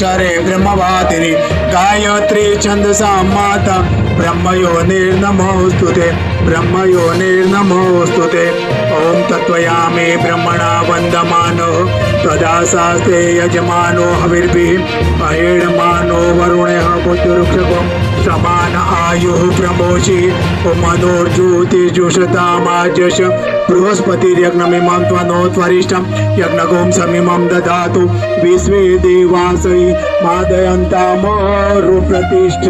ब्रह्माक्षरे ब्रह्मवादिनि गायत्री छन्दसा माता ब्रह्मयोनिर्नमोऽस्तु ते ब्रह्मयोनिर्नमोऽस्तु ते ॐ तत्त्वयामि ब्रह्मणा वन्दमानो त्वदासास्ते यजमानो हविर्भिः अहेडमानो वरुणः पुत्रुक्षको समान વાયુ પ્રમોષી ઉમનોર્જુતિજુષતામાજશ બૃહસ્પતિર્યજ્ઞમિમં ત્વરિષ્ઠં યજ્ઞગોમ સમિમં દધાતુ વિશ્વે દેવાસઈ માદયંતામરુ પ્રતિષ્ઠ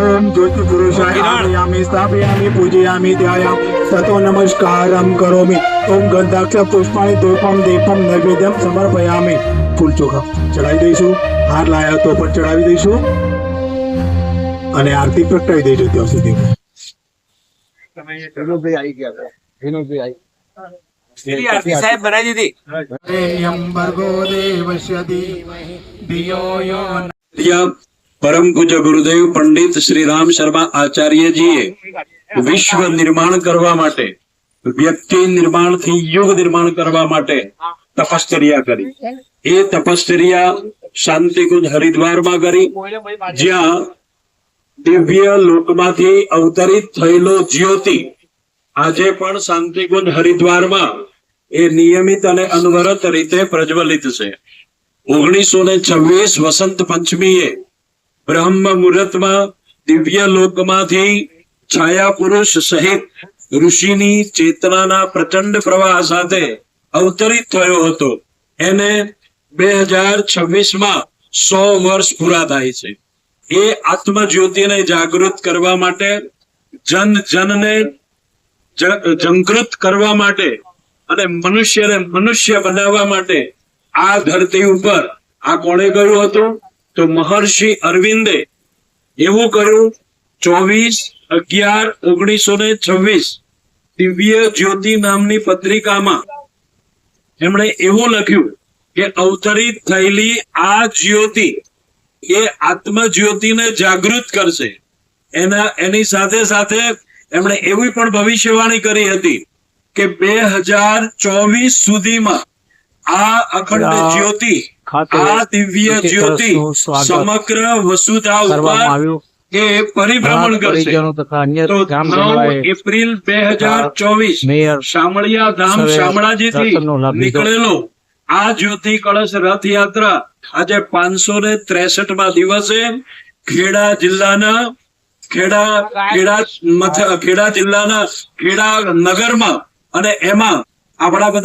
ઓમ જ્યોતિપુરુષાય આમયામિ સ્થાપયામિ પૂજયામિ ધ્યાયામ સતો નમસ્કારમ કરોમિ ઓમ ગંધાક્ષ પુષ્પાણી ધૂપમ દીપમ નૈવેદ્યમ સમર્પયામિ ફૂલ ચોખા ચડાવી દઈશું હાર લાયા તો પણ ચડાવી દઈશું અને આરતી પ્રગટાવી દેજો ત્યાં સુધી વિનોદભાઈ આવી ગયા વિનોદભાઈ આવી પેલી આરતી સાહેબ બનાવી દીધી. પ્રેયમ ભર્ગો દેવસ્ય યો પરમ પૂજ્ય ગુરુદેવ પંડિત શ્રી રામ શર્મા આચાર્યજીએ વિશ્વ નિર્માણ કરવા માટે વ્યક્તિ નિર્માણથી યુગ નિર્માણ કરવા માટે તપશ્ચર્યા કરી. એ તપશ્ચર્યા શાંતિકુંજ હરિદ્વારમાં કરી. જ્યાં દિવ્ય લોકમાંથી અવતરિત થયેલો જ્યોતિ આજે પણ શાંતિકુંજ હરિદ્વારમાં એ નિયમિત અને અનવરત રીતે પ્રજ્વલિત છે. ઓગણીસો ને છવ્વીસ વસંત પંચમીએ બ્રહ્મ મુહૂર્તમાં દિવ્ય લોકમાંથી છાયા પુરુષ સહિત ઋષિની ચેતનાના પ્રચંડ પ્રવાહ સાથે અવતરિત થયો હતો. એને બે હજાર છવ્વીસમાં સો વર્ષ પૂરા થાય છે. એ આત્મજ્યોતિને જાગૃત કરવા માટે, જન જનને જ- કરવા માટે અને મનુષ્યને મનુષ્ય બનાવવા માટે આ ધરતી ઉપર, આ કોણે કર્યું હતું? તો મહર્ષિ અરવિંદે એવું કર્યું, ચોવીસ અગિયાર ઓગણીસો ને છવ્વીસ દિવ્ય જ્યોતિ નામની પત્રિકામાં એમણે એવું લખ્યું કે અવતરિત થયેલી આ જ્યોતિ એ આત્મજ્યોતિને જાગૃત કરશે. એના એની સાથે સાથે એમણે એવી પણ ભવિષ્યવાણી કરી હતી કે બે હજાર ચોવીસ સુધીમાં આ અખંડ જ્યોતિ આ દિવ્ય જ્યોતિ સમગ્ર વસુધા ઉપર એ પરિભ્રમણ કરશે. તો નવ એપ્રિલ બે હજાર ચોવીસ શામળિયા ધામ શામળાજી શામળાજીથી લીધો. નીકળેલો આ જ્યોતિ કળશ રથયાત્રા આજે પાંચસો ને ત્રેસઠમાં દિવસે ખેડા જિલ્લાના ખેડા ખેડા મથ ખેડા જિલ્લાના ખેડા નગરમાં અને એમાં આપણા બધા